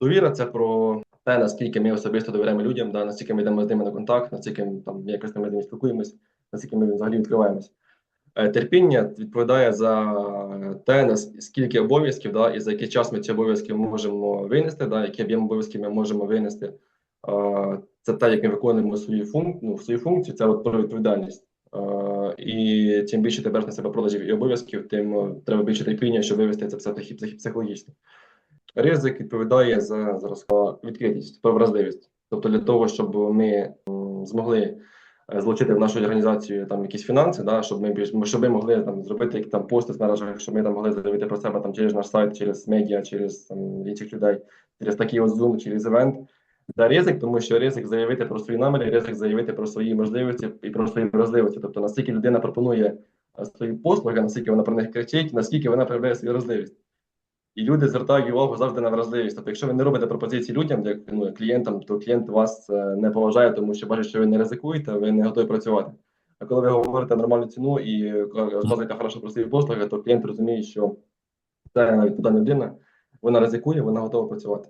Довіра це про те, наскільки ми особисто довіряємо людям, да, наскільки ми йдемо з ними на контакт, наскільки там якось ми з ними спілкуємось, наскільки ми взагалі відкриваємось. Е, Терпіння відповідає за те, наскільки обов'язків, да, і за який час ми ці обов'язки можемо винести, да, який об'єм обов'язків ми можемо винести. Е, Це те, як ми виконуємо свою функцію, ну, свою функцію, це от про відповідальність. Е, І чим більше ти береш на себе продажів і обов'язків, тим треба більше терпіння, щоб вивести це психологічно. Ризик відповідає за е, відкритість, про вразливість. Тобто для того, щоб ми змогли е, залучити в нашу організацію там якісь фінанси, да, щоб ми більш щоб ми могли там зробити які там пости в мережах, щоб ми там могли заявити про себе там через наш сайт, через медіа, через там інших людей, через такий от Zoom, через івент. Це ризик, тому що ризик заявити про свої наміри, ризик заявити про свої можливості і про свої вразливості. Тобто, наскільки людина пропонує е, свої послуги, наскільки вона про них кричить, наскільки вона проявляє свою вразливість. І люди звертають увагу завжди на вразливість. Тобто, якщо ви не робите пропозиції людям, як ну, клієнтам, то клієнт вас е, не поважає, тому що бачить, що ви не ризикуєте, ви не готові працювати. А коли ви говорите нормальну ціну і е, розказуєте хорошо про послуги, то клієнт розуміє, що це відповідальна людина, вона ризикує, вона готова працювати.